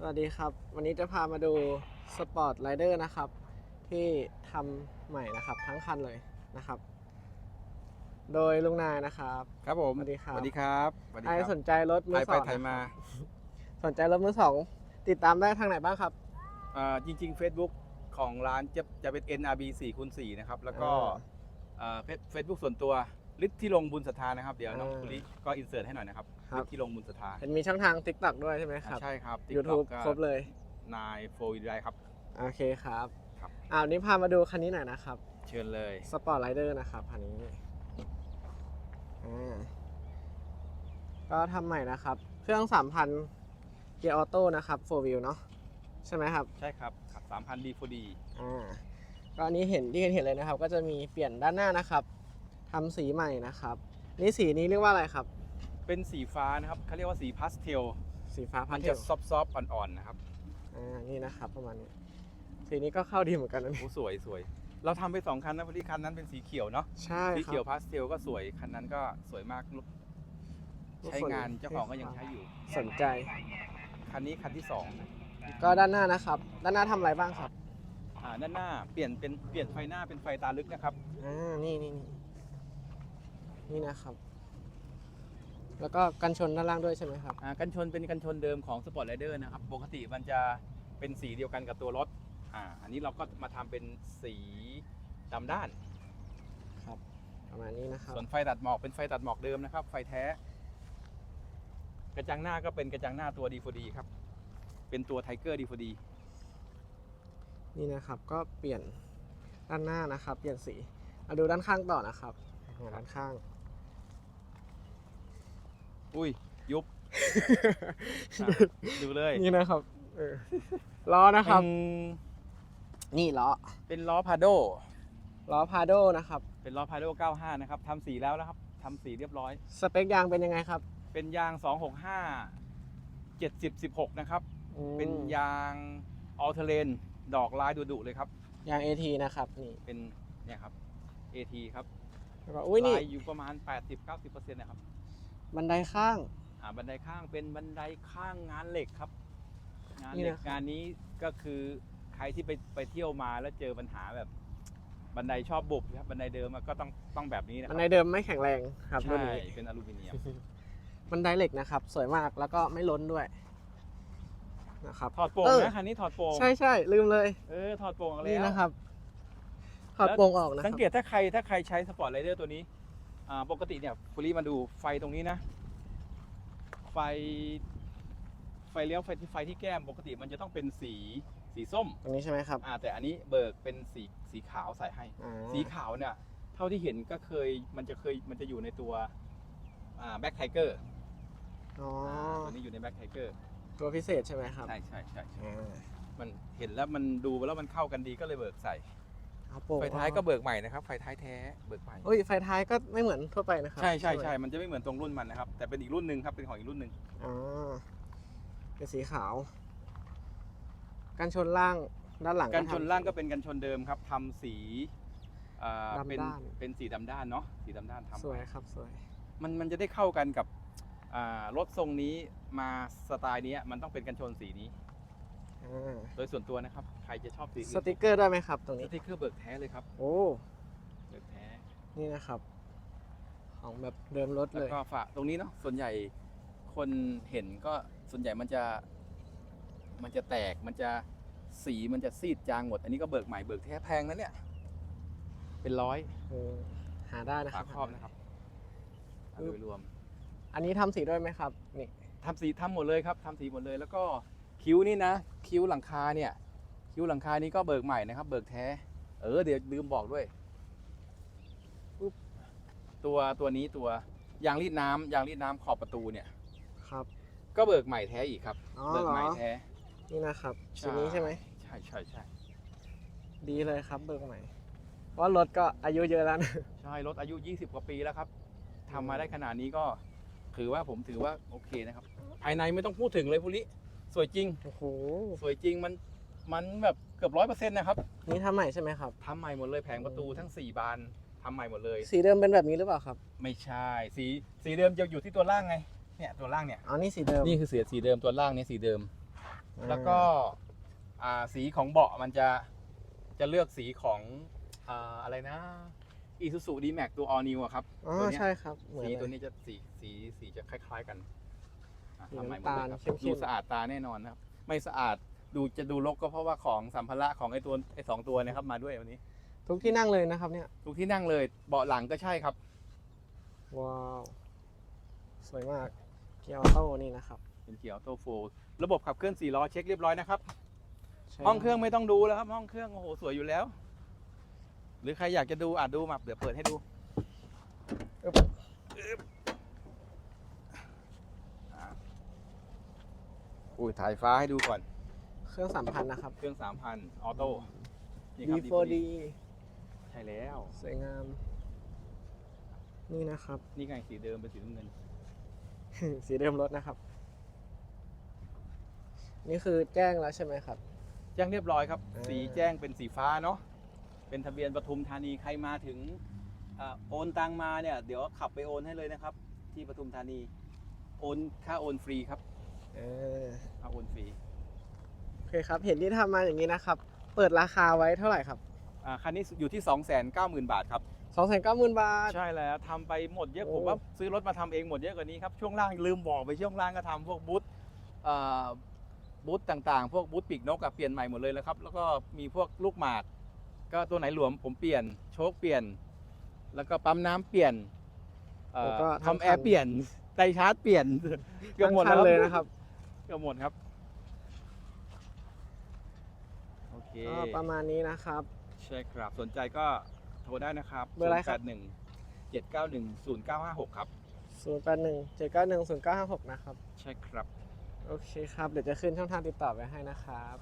สวัสดีครับ วันนี้จะพามาดูสปอร์ตไรเดอร์นะครับ ที่ทำใหม่นะครับทั้งคันเลยนะครับ โดยลุงนายนะครับ ครับผมสวัสดีครับสวัสดีครับสวัสดีใครครับสนใจรถมือถ่ายสไปองถ่ายมา สนใจรถมือสองติดตามได้ทางไหนบ้างครับอ่าจริง ๆ Facebook ของร้านจะจะเป็น NRB 4คูณ4นะครับ แล้วก็เฟซบุ๊กส่วนตัว ฤทธิ์ที่ลงบุญศรัทธานะครับเดี๋ยวน้องอ่าคุริก็อินเสิร์ตให้หน่อยนะครับครับ ฤทธิ์ที่ลงบุญศรัทธาเห็นมีช่องทาง t ิ k t o k ด้วยใช่ไหมครับอ่าใช่ครับ TikTok YouTube ก็ครบเลย นายโฟร์วีไครับ โอเคครับครับอ่าวันนี้พามาดูคันนี้หน่อยนะครับ เชิญเลย สปอร์ตไรเดอร์นะครับคันนี้อ่าก็ทำใหม่นะครับ เครื่อง 3,000 เกียร์ออโต้นะครับ4 wheel เนาะใช่ไหมครับ ใช่ครับขับ3,000 D 4 D อ่าก็อันนี้เห็นที่เห็นเลยนะครับ ก็จะมีเปลี่ยนด้านหน้านะครับ ทำสีใหม่นะครับ นี่สีนี้เรียกว่าอะไรครับ เป็นสีฟ้านะครับเขาเรียกว่าสีพาสเทลสีฟ้าพัมันนเทจะลซอฟต์ๆอ่อนๆนะครับอ่านี่นะครับประมาณนี้ สีนี้ก็เข้าดีเหมือนกันนะโอ้สวยสวยเราทำไปสองคันนะพอดีคันนั้นเป็นสีเขียวเนาะใช่สีครัเขียวบพาสเทลก็สวยคันนั้นก็สวยมากใช้งานเจ้าของก็ยังใช้อยู่ สนใจ คันนี้คันที่สองนะก็ด้านหน้านะครับ ด้านหน้าทำอะไรบ้างครับ อ่าด้านหน้าเปลี่ยนเป็นเปลี่ยนไฟหน้าเป็นไฟตาลึกนะครับ อ่า นี่นี่นี่ นี่นะครับ แล้วก็กันชนด้านล่างด้วยใช่ไหมครับ อ่ากันชนเป็นกันชนเดิมของสปอร์ตไรเดอร์นะครับ ปกติมันจะเป็นสีเดียวกันกับตัวรถ อ่า อันนี้เราก็มาทำเป็นสีดำด้านครับประมาณนี้นะครับ ส่วนไฟตัดหมอกเป็นไฟตัดหมอกเดิมนะครับ ไฟแท้ กระจังหน้าก็เป็นกระจังหน้าตัวดีฟดีครับ เป็นตัวไทเกอร์ดีฟดีนี่นะครับก็เปลี่ยนด้านหน้านะครับ เปลี่ยนสีมาดูด้านข้างต่อนะครับอ่าด้านข้าง อุ้ย ยุบอะดูเลย นี่นะครับเออล้อนะครับ เป็นนี่ล้อเป็นล้อพาโด ล้อพาโดนะครับ เป็นล้อพาโด 95 นะครับทำสีแล้วนะครับทำสีเรียบร้อย สเปคยางเป็นยังไงครับเป็นยาง 265 70 16 นะครับ อืมเป็นยางออเทเลนดอกลายดุๆเลยครับ ยาง AT นะครับนี่เป็นเนี่ยครับ AT ครับแล้วก็อุ้ยนี่ลายอยู่ประมาณ 80-90%นะครับ บันไดข้าง อ่าบันไดข้างเป็นบันไดข้างงานเหล็กครับ งานนี่เหล็กนะครับ งานนี้ก็คือใครที่ไปไปเที่ยวมาแล้วเจอปัญหาแบบบันไดชอบบุบครับบันไดเดิมอะก็ต้องต้องแบบนี้นะคบัรันไดเดิมไม่แข็งแรงครับรุ่นใช่นี้เป็นอลูมิเนียม บันไดเหล็กนะครับ สวยมากแล้วก็ไม่ล้นด้วยนะครับ ถอดโป่งเออ นะคันนี้ถอดโป่งใช่ใช่ลืมเลยเออถอดโป่งออกแล้ว นี่นะครับถอดโปร่งออกนะคสัรังบเกตถ้าใครถ้าใครใช้สปอร์ตไรเดอร์ตัวนี้อ่า ปกติเนี่ยคุรีมาดูไฟตรงนี้นะ ไฟไฟเลี้ยวไฟที่ไฟที่แก้มปกติมันจะต้องเป็นสีสีส้มตรงนี้ใช่ไหมครับอ่าแต่อันนี้เบิกเป็นสีสีขาวใส่ให้อ่าสีขาวเนี่ย เท่าที่เห็นก็เคยมันจะเคยมันจะอยู่ในตัวอ่าแบ็คไทเกอร์อ๋อตัวนี้อยู่ในแบ็คไทเกอร์ตัวพิเศษใช่ไหมครับ ใช่ใช่ใช่ใช่อ่ามันเห็นแล้วมันดูแล้วมันเข้ากันดีก็เลยเบิกใส่ เอาโปร่งไฟท้ายก็เบิกใหม่นะครับ ไฟท้ายแท้เบิกใหม่โอ้ยไฟท้ายก็ไม่เหมือนทั่วไปนะครับใช่ใช่ไหมใช่มันจะไม่เหมือนตรงรุ่นมันนะครับ แต่เป็นอีกรุ่นหนึ่งครับ เป็นของอีกรุ่นหนึ่งอ๋อเป็นสีขาว กันชนล่างด้านหลังกันชนทำล่างก็เป็นกันชนเดิมครับทำสีอ่าดำเป็นด้าน เป็นสีดำด้านเนาะ สีดำด้านทำสวยครับสวย มันมันจะได้เข้ากันกับอ่ารถทรงนี้มาสไตล์เนี้ยมันต้องเป็นกันชนสีนี้อ่า โดยส่วนตัวนะครับ ใครจะชอบสีอื่นสติกเกอร์ได้ไหมครับ ตรงสนี้ ติกเกอร์เบิกแท้เลยครับ โอ้ เบิกแท้ นี่นะครับ ของแบบเดิมรถแล้เลวย ก็ฝาตรงนี้เนาะ ส่วนใหญ่คนเห็นก็ส่วนใหญ่มันจะ มันจะแตก มันจะสี มันจะซีดจางหมด อันนี้ก็เบิกใหม่เบิกแท้แพงนะเนี่ย เป็นร้อยโอ้หาได้นะคฝารับ ครอบนะครับโดยรวม อันนี้ทำสีด้วยไหมครับ นี่ ทำสีทำหมดเลยครับทำสีหมดเลยแล้วก็ คิ้วนี่นะ คิ้วหลังคาเนี่ย คิ้วหลังคานี้ก็เบิกใหม่นะครับ เบิกแท้ เออเดี๋ยวลืมบอกด้วยปุ๊บตัวตัวนี้ตัวยางรีดน้ำยางรีดน้ำขอบประตูเนี่ย ครับ ก็เบิกใหม่แท้อีกครับ อ๋อเบิกเหรอ ใหม่แท้ นี่นะครับใช่สีนี้ใช่ไหม ใช่ใช่ใช่ดีเลยครับเบิกใหม่เพราะรถก็อายุเยอะแล้วนะ ใช่รถอายุ 20 กว่าปีแล้วครับทำมาได้ขนาดนี้ก็ถือว่าผมถือว่าโอเคนะครับภายในไม่ต้องพูดถึงเลยพุริ สวยจริง โอ้โห สวยจริงมันมันแบบเกือบร้อยเปอร์เซ็นต์นะครับนี่ทำใหม่ใช่ไหมครับ ทำใหม่หมดเลยแผงประตูทั้ง4บานทำใหม่หมดเลย สีเดิมเป็นแบบนี้หรือเปล่าครับ ไม่ใช่สีสีเดิมจะอยู่ที่ตัวล่างไงเนี่ยตัวล่างเนี่ยอ๋อ นี่สีเดิมนี่คือสีสีเดิมตัวล่างเนี่ยสีเดิม แล้วก็อ่าสีของเบาะมันจะจะเลือกสีของอ่าอะไรนะ Isuzu D-Max ตัว All New อะครับอ๋อ ตัวเนี้ยใช่ครับเหมือนสีเลยตัวนี้จะสีสีสีจะคล้าย ๆ กันอะ สีทำใหม่หมดน้ำตาเลลยครับเข้มๆดูสะอาดตาแน่นอนนะครับ ไม่สะอาดดูจะดูรกก็เพราะว่าของสัมภาระของไอ้ตัวไอ้สองตัวเนะครับมาด้วยวันนี้ ทุกที่นั่งเลยนะครับเนี่ย ทุกที่นั่งเลยเบาะหลังก็ใช่ครับ ว้าว สวยมาก เกียร์ออโต้นี่นะครับเป็นเกียร์ออโต้โฟร์ระบบขับเคลื่อน4ล้อเช็คเรียบร้อยนะครับ ใช่ห้องเครื่องไม่ต้องดูแล้วครับ ห้องเครื่องโอ้โหสวยอยู่แล้ว หรือใครอยากจะดูอาจดูมาเดี๋ยวเปิดให้ดูอึ๊บ อ่า อุ้ยถ่ายฟ้าให้ดูก่อน เครื่องสามพันนะครับ เครื่อง3,000ออโต้ นี่ครับ D4D ใช่แล้ว สวยงาม นี่นะครับ นี่ไงสีเดิมเป็นสีน้ำเงิน สีเดิมรถนะครับ นี่คือแจ้งแล้วใช่ไหมครับ แจ้งเรียบร้อยครับ อ่า สีแจ้งเป็นสีฟ้าเนาะ เป็นทะเบียนปทุมธานี ใครมาถึงอ่าโอนตังมาเนี่ย เดี๋ยวขับไปโอนให้เลยนะครับ ที่ปทุมธานี โอนค่าโอนฟรีครับ เออค่าโอนฟรีโอเคครับ เห็นที่ทำมาอย่างนี้นะครับ เปิดราคาไว้เท่าไหร่ครับอ่าคันนี้อยู่ที่ 290,000 บาทครับสองแสนเก้าหมื่นบาท ใช่แล้วทำไปหมดเยอะโอ้ ผมว่าซื้อรถมาทำเองหมดเยอะกว่านี้ครับ ช่วงล่างลืมบอกไปช่วงล่างก็ทำพวกบูธเอ่อบูธต่างๆ พวกบูธปีกนกอะเปลี่ยนใหม่หมดเลยแล้วครับ แล้วก็มีพวกลูกหมาก ก็ตัวไหนหลวมผมเปลี่ยนโชคเปลี่ยน แล้วก็ปั๊มน้ำเปลี่ยนเอ่อแล้วก็ทั้งทำแอร์เปลี่ยนไดชาร์จเปลี่ยนเกือบหมดทั้แล้วงคันเลยนะครับ เกือบหมดครับ โอเคก็ประมาณนี้นะครับ ใช่ครับ สนใจก็โทรได้นะครับเบอร์อะไรครับหนึ่งเจ็ดเก้าหนึ่งศูนย์เก้าห้าหกครับศูนย์แปดหนึ่งเจ็ดเก้าหนึ่งศูนย์เก้าห้าหกนะครับ ใช่ครับ โอเคครับ เดี๋ยวจะขึ้นช่องทางติดต่อไว้ให้นะครับ